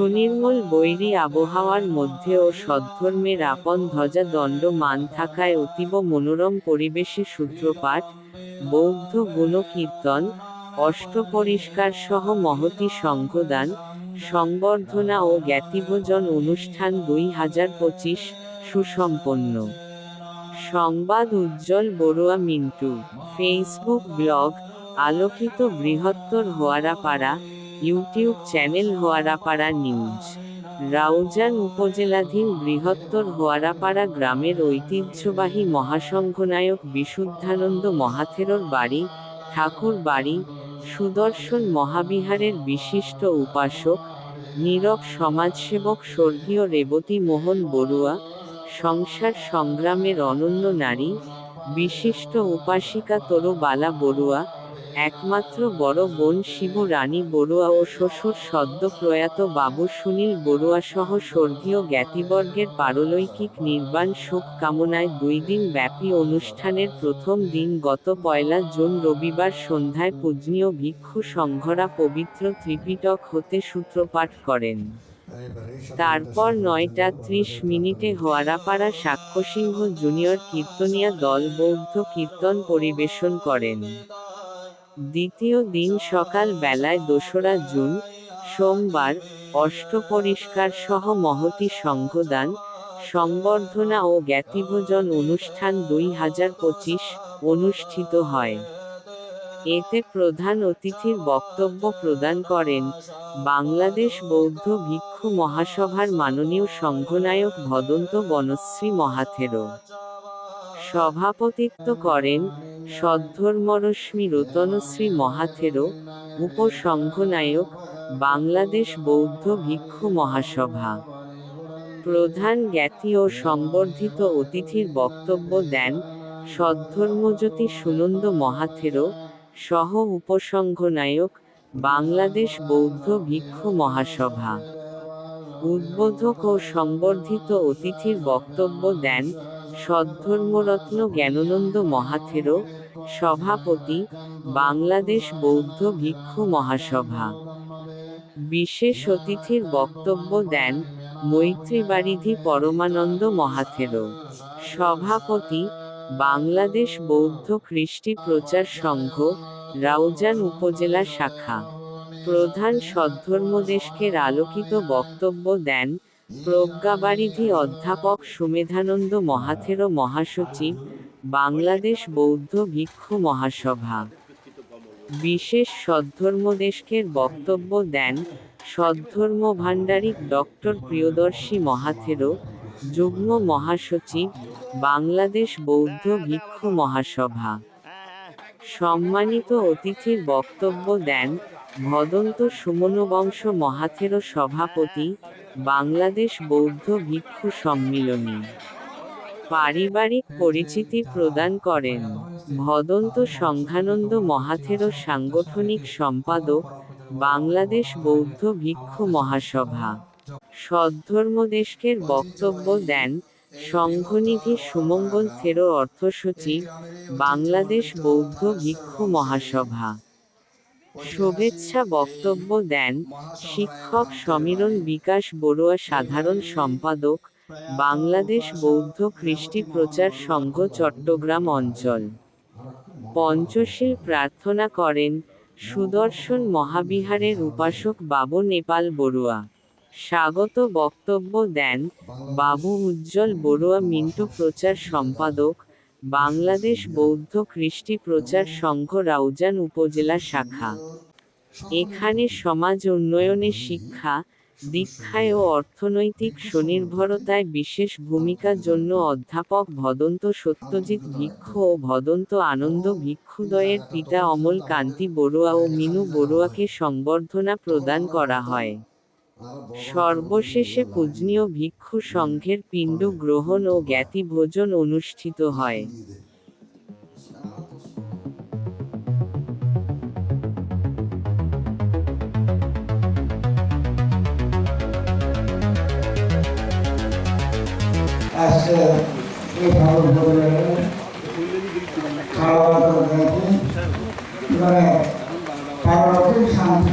সুনির্মল বৈরী আবহাওয়ার মধ্যেও সদ্ধর্মের আপন ধ্বজা দণ্ড মান থাকায় অতীব মনোরম পরিবেশে সূত্রপাঠ বৌদ্ধ গুণকীর্তন, অষ্টপরিষ্কার সহ মহতি সংঘদান সংবর্ধনা ও জ্ঞাতিভোজন অনুষ্ঠান দুই হাজার পঁচিশ সুসম্পন্ন। সংবাদ উজ্জ্বল বড়ুয়া মিন্টু। ফেসবুক ব্লগ, আলোকিত বৃহত্তর Hoarapara YouTube channel Hoarapara news. Raozan উপজেলাধীন বৃহত্তর হোয়ারাপাড়া গ্রামের ঐতিহ্যবাহী মহাসংঘনায়ক বিশুদ্ধানন্দ মহাথেরোর বাড়ি, ঠাকুর বাড়ি, সুদর্শন মহাবিহারের বিশিষ্ট উপাসক, নীরব সমাজসেবক স্বর্গীয় রেবতী মোহন বড়ুয়া, সংসার সংগ্রামের অনন্য নারী, বিশিষ্ট উপাসিকা তরু বালা বড়ুয়া একমাত্র বড় বোন শিব, রানী বড়ুয়া ও শ্বশুর সদ্য প্রয়াত বাবু সুনীল বড়ুয়া সহ স্বর্গীয় জ্ঞাতিবর্গের পারলৈকিক নির্বাণ শোক কামনায় দুই দিন ব্যাপী অনুষ্ঠানের প্রথম দিন গত পয়লা জুন রবিবার সন্ধ্যায় পূজনীয় ভিক্ষু সংঘরা পবিত্র ত্রিপিটক হতে সূত্রপাঠ করেন। তারপর নয়টা ত্রিশ মিনিটে হোয়ারাপাড়া সাক্ষ্যসিংহ জুনিয়র কীর্তনিয়া দল বৌদ্ধ কীর্তন পরিবেশন করেন। দ্বিতীয় দিন সকাল বেলায় দোসরা জুন, সোমবার, অষ্টপরিষ্কার সহ মহতি সংঘদান, সংবর্ধনা ও জ্ঞাতিভোজন অনুষ্ঠান দুই হাজার পঁচিশ অনুষ্ঠিত হয়। এতে প্রধান অতিথির বক্তব্য প্রদান করেন বাংলাদেশ বৌদ্ধ ভিক্ষু মহাসভার মাননীয় সংঘনায়ক ভদন্ত বনশ্রী মহাথেরো সভাপতিত্ব করেন সদ্ধর্মরশ্মি রতনশ্রী মহাথেরো, উপসংঘনায়ক, বাংলাদেশ বৌদ্ধ ভিক্ষু মহাসভা। প্রধান জ্ঞাতি ও সংবর্ধিত অতিথির বক্তব্য দেন সদ্ধর্মজ্যোতি সুনন্দ মহাথেরো, সহ উপসংঘনায়ক, বাংলাদেশ বৌদ্ধ ভিক্ষু মহাসভা। উদ্বোধক ও সংবর্ধিত অতিথির বক্তব্য দেন সদ্ধর্মরত্ন জ্ঞাননন্দ মহাথেরো সভাপতি, বাংলাদেশ বৌদ্ধ ভিক্ষু মহাসভা। বিশেষ অতিথির বক্তব্য দেন মৈত্রীবারিধি পরমানন্দ মহাথেরো সভাপতি, বাংলাদেশ বৌদ্ধ কৃষ্টি প্রচার সংঘ, রাউজান উপজেলা শাখা। প্রধান সদ্ধর্মদেশকের আলোকিত বক্তব্য দেন প্রজ্ঞাবারিধি অধ্যাপক সুমেধানন্দ মহাথেরো মহাসচিব, বাংলাদেশ বৌদ্ধ ভিক্ষু মহাসভা। বিশেষ সদ্ধর্মদেশকের বক্তব্য দেন সদ্ধর্ম ভাণ্ডারিক ডক্টর প্রিয়দর্শী মহাথেরো যুগ্ম মহাসচিব, বাংলাদেশ বৌদ্ধ ভিক্ষু মহাসভা। সম্মানিত অতিথির বক্তব্য দেন ভদন্ত সুমনবংশ মহাথেরো সভাপতি, বাংলাদেশ বৌদ্ধ ভিক্ষু সম্মিলনী। পারিবারিক পরিচিতি প্রদান করেন। ভদন্ত সংঘানন্দ মহাথেরো সাংগঠনিক সম্পাদক, বাংলাদেশ বৌদ্ধ ভিক্ষু মহাসভা। সদ্ধর্মদেশকের বক্তব্য দেন সংঘনিধি সুমঙ্গল থেরো অর্থসচিব, বাংলাদেশ বৌদ্ধ ভিক্ষু মহাসভা। শুভেচ্ছা বক্তব্য দেন শিক্ষক সমীরণ বিকাশ বড়ুয়া, সাধারণ সম্পাদক, বাংলাদেশ বৌদ্ধ কৃষ্টি প্রচার সংঘ, চট্টগ্রাম অঞ্চল। পঞ্চশীল প্রার্থনা করেন সুদর্শন মহাবিহারের উপাসক বাবু নেপাল বড়ুয়া। স্বাগত বক্তব্য দেন বাবু উজ্জ্বল বড়ুয়া, মিন্টু প্রচার সম্পাদক বাংলাদেশ বৌদ্ধ কৃষ্টি প্রচার সংঘ রাউজান উপজেলা শাখা। এখানে সমাজ উন্নয়নে শিক্ষা দীক্ষায় ও অর্থনৈতিক স্বনির্ভরতায় বিশেষ ভূমিকার জন্য অধ্যাপক ভদন্ত সত্যজিৎ ভিক্ষু ও ভদন্ত আনন্দ ভিক্ষুদয়ের পিতা অমল কান্তি বড়ুয়া ও মিনু বড়ুয়াকে সংবর্ধনা প্রদান করা হয়। সর্বশেষে পূজনীয় ভিক্ষু সংঘের পিণ্ড গ্রহণ ও জ্ঞাতি ভোজন অনুষ্ঠিত হয়। ভোগের খাওয়া দাওয়া করে শান্তি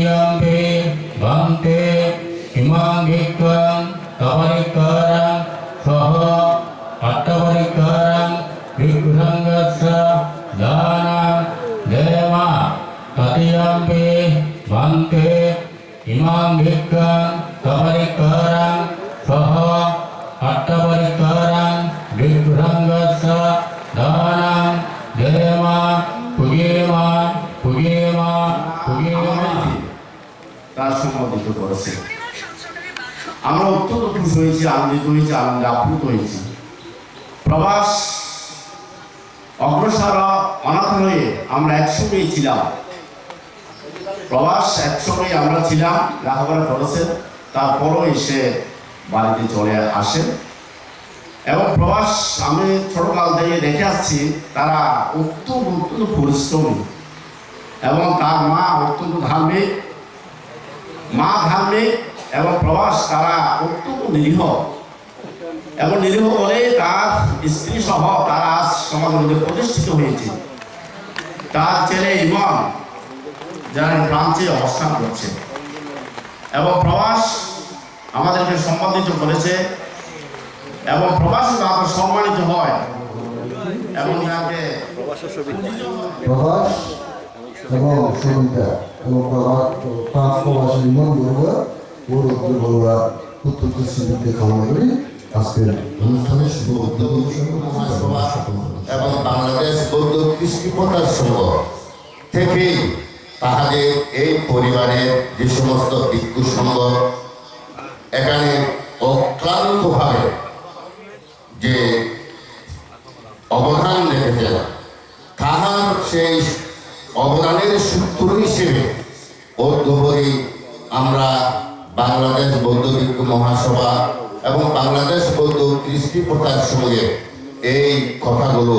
தைரியம் தே பம் தே சகோ ছিলাম। প্রবাস একসঙ্গেই আমরা ছিলাম লেখাপড়া করেছেন তারপরও এসে বাড়িতে চলে আসে। এবং প্রবাস আমি ছোটকাল থেকে দেখে আসছি, তারা অত্যন্ত অত্যন্ত পরিশ্রমী এবং তার মা অত্যন্ত ধার্মিক। মা ধার্মিক এবং প্রবাস তারা অত্যন্ত নিরীহ। এবং নিরীহ বলে তার স্ত্রী সহ তারা আজ সমাজের মধ্যে প্রতিষ্ঠিত হয়েছে। তার ছেলে ইমন, যারা প্রান্তে অবস্থান করছে। এবং প্রবাস আমাদেরকে সম্মানিত করেছে, এবং প্রবাসী তাদের সম্মানিত হয়। এবং তাকে প্রভাস এবং সবিতা এবং প্রবাসী বড়ুয়া উত্তর আজকের অনুষ্ঠানে শুভ মহাসভা এবং বাংলাদেশ বৌদ্ধ কৃষ্টি প্রকাশ সংঘ থেকেই তাহাদের এই পরিবারের যে সমস্ত ভিক্ষু সংঘ, এখানে অক্লান্তভাবে যে অবদান রেখেছেন, তাহার সেই অবদানের সূত্র হিসেবে অদ্যপরি আমরা বাংলাদেশ বৌদ্ধ ভিক্ষু মহাসভা এবং বাংলাদেশ বৌদ্ধ কৃষ্টি প্রথার সঙ্গে এই কথাগুলো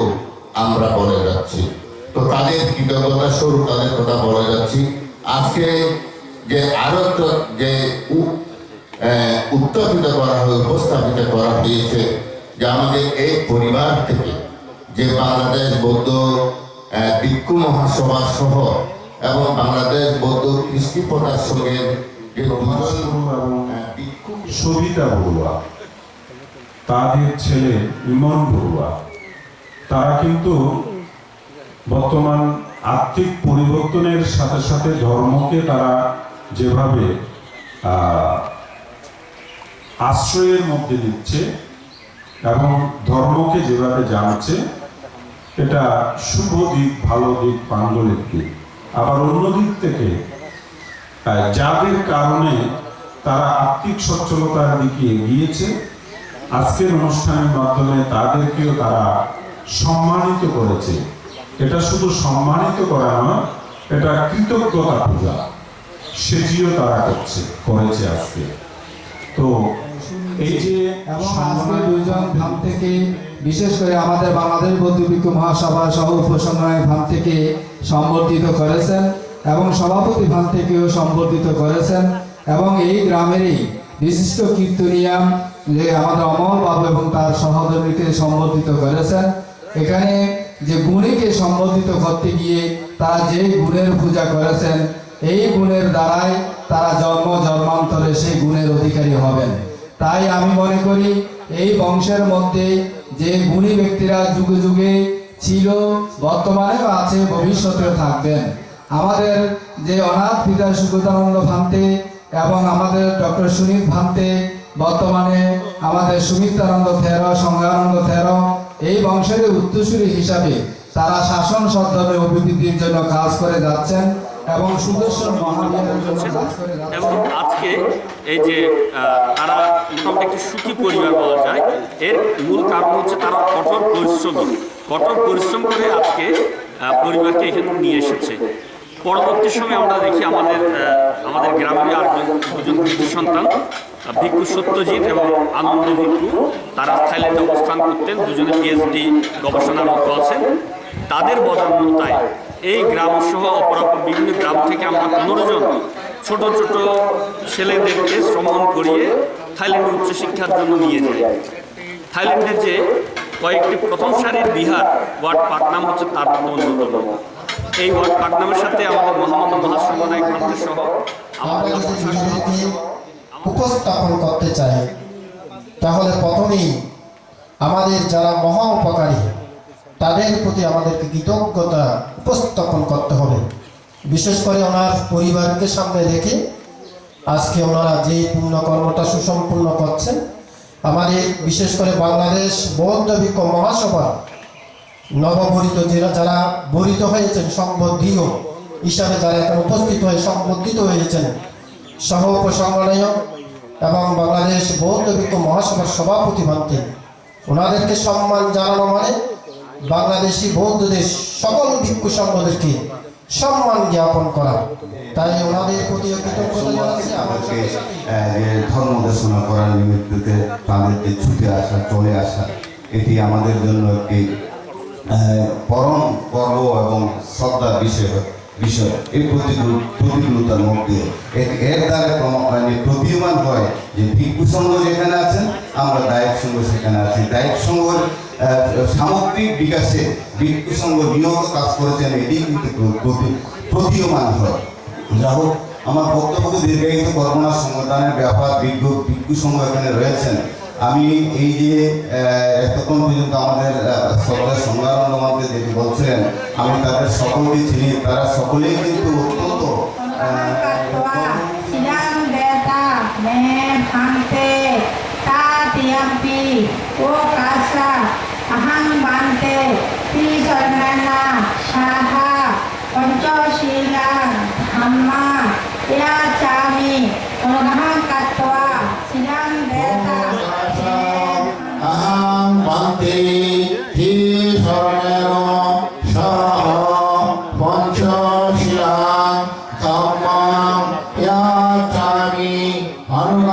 আমরা বলে যাচ্ছি। তো তাদের কৃতজ্ঞতা স্বরূপ তাদের কথা বলে যাচ্ছি। আজকে যে আরও যে উত্থাপিত করা হয়ে, উপস্থাপিত করা হয়েছে যে আমাদের এই পরিবার থেকে যে বাংলাদেশ বৌদ্ধ ভিক্ষু মহাসভা সহ এবং বাংলাদেশ বৌদ্ধ কৃষ্টি প্রথার সঙ্গে আহ, ভিক্ষু সবিতা বড়ুয়া তাদের ছেলে ইমন বড়ুয়া তারা কিন্তু বর্তমান আর্থিক পরিবর্তনের সাথে সাথে ধর্মকে তারা যেভাবে আশ্রয়ের মধ্যে দিচ্ছে এবং ধর্মকে যেভাবে জানছে এটা শুভ দিক ভালো দিক পাণ্ডলিক দিক। আবার অন্য দিক থেকে যাদের কারণে তারা আর্থিক সচ্ছলতার দিকে এগিয়েছে আজকের অনুষ্ঠানের মাধ্যমে তাদেরকেও তারা সম্মানিত করেছে। এটা শুধু সম্মানিত করা নয় এটা কৃতজ্ঞতা পূজা। সেটিও তারা করছে করেছে আজকে। তো এই যে দুইজন ধাম থেকে বিশেষ করে আমাদের বাংলাদেশ বৌদ্ধবিক্ষ মহাসভা সহ উপসংগ্রামী ধাম থেকে সম্বর্ধিত করেছেন। এবং সভাপতি ধাম থেকেও সম্বর্ধিত করেছেন এবং এই গ্রামেরই বিশিষ্ট কীর্তনিয়া যে আমাদের অমল বাবু এবং তার সহধর্মীকে সম্বর্ধিত করেছেন। এখানে যে গুণীকে সম্বর্ধিত করতে গিয়ে তারা যে গুণের পূজা করেছেন, এই গুণের দ্বারাই তারা জন্ম, জন্মান্তরে সেই গুণের অধিকারী হবেন। তাই আমি মনে করি এই বংশের মধ্যে যে গুণী ব্যক্তিরা যুগে যুগে ছিল, বর্তমানেও আছে, ভবিষ্যতেও থাকবেন। আমাদের যে অনাথ পিতা সুগতানন্দ ভান্তে এবং আমাদের ডক্টর সুনীল ভান্তে, বর্তমানে আমাদের সুমিত্রানন্দ থের, সংজ্ঞানন্দ থের, এই বংশের উত্তরসূরি হিসাবে তারা শাসন সদ্ধমে অভিবৃদ্ধির জন্য কাজ করে যাচ্ছেন এবং সুদর্শন এবং আজকে এই যে তারা মোটামুটি একটি সুখী পরিবার বলা যায়, এর মূল কারণ হচ্ছে তারা কঠোর পরিশ্রমী কঠোর পরিশ্রম করে আজকে পরিবারকে এখানে নিয়ে এসেছে। পরবর্তী সময়ে আমরা দেখি আমাদের আমাদের গ্রামের আর দুজন কৃতি সন্তান ভিক্ষু সত্যজিৎ এবং আনন্দ ভিক্ষু। তারা থাইল্যান্ডে অবস্থান করতেন, দুজনে পিএইচডি গবেষণারত আছেন। তাদের বদান্যতায় এই গ্রাম সহ অপরাপর বিভিন্ন গ্রাম থেকে আমরা পনেরো জন ছোট ছোট ছেলেদেরকে শ্রমণ করিয়ে থাইল্যান্ডে উচ্চশিক্ষার জন্য নিয়ে যাই। থাইল্যান্ডের যে কয়েকটি প্রথম সারির বিহার, ওয়ার্ড পাটনাম হচ্ছে তার অন্যতম। এই ওয়ার্ড পাটনামের সাথে আমাদের মহামান্য মহাসম্মানায় গ্রন্থের সহ আমাদের উপস্থাপন করতে চাই তাহলে প্রথমেই আমাদের যারা মহা উপকারী তাদের প্রতি আমাদেরকে কৃতজ্ঞতা উপস্থাপন করতে হবে। বিশেষ করে ওনার পরিবারকে সামনে রেখে আজকে ওনারা যে পুণ্যকর্মটা সুসম্পূর্ণ করছেন আমাদের বিশেষ করে বাংলাদেশ বৌদ্ধ ভিক্ষ মহাসভা নববরিত যারা যারা বরিত হয়েছেন সংবদ্ধীয় হিসাবে যারা এখানে উপস্থিত হয়ে সংবদ্ধিত হয়েছেন, সহ উপসংগঠক এবং বাংলাদেশ বৌদ্ধ ভিক্ষ মহাসভার সভাপতি ভান্তে ওনাদেরকে সম্মান জানানো মানে বাংলাদেশি বৌদ্ধদের সকল ভিক্ষু সংঘদেরকে সম্মান জ্ঞাপন করা। তাই ওনাদের যে ধর্ম দেশনা করার নিমিত্ততে তাদের যে ছুটে আসা, চলে আসা, এটি আমাদের জন্য একটি পরম গর্ব এবং শ্রদ্ধার বিষয় বিষয়। এই প্রতিকূল, প্রতিকূলতার মধ্যে এর দ্বারা মানে প্রতীয়মান হয় যে ভিক্ষু সংঘ যেখানে আছেন, আমরা দায়ক সংঘ সেখানে আছি। দায়ক সংঘের সামগ্রিক বিকাশে ভিক্ষু সংঘ নিয়ত কাজ করেছেন এটি কিন্তু প্রতি- প্রতীয়মান হয়। যা হোক, আমার বক্তব্যকে দীর্ঘায়িত করব না সংগঠনের ব্যাপার, বিজ্ঞ, ভিক্ষু সংঘ এখানে রয়েছেন। আমি এই যে এতক্ষণ পর্যন্ত আমাদের সকলের সংগ্রাম আমাকে যেটি বলছিলেন, আমি তাদের সকলকে চিনি, তারা সকলেই কিন্তু অত্যন্ত ও Sidang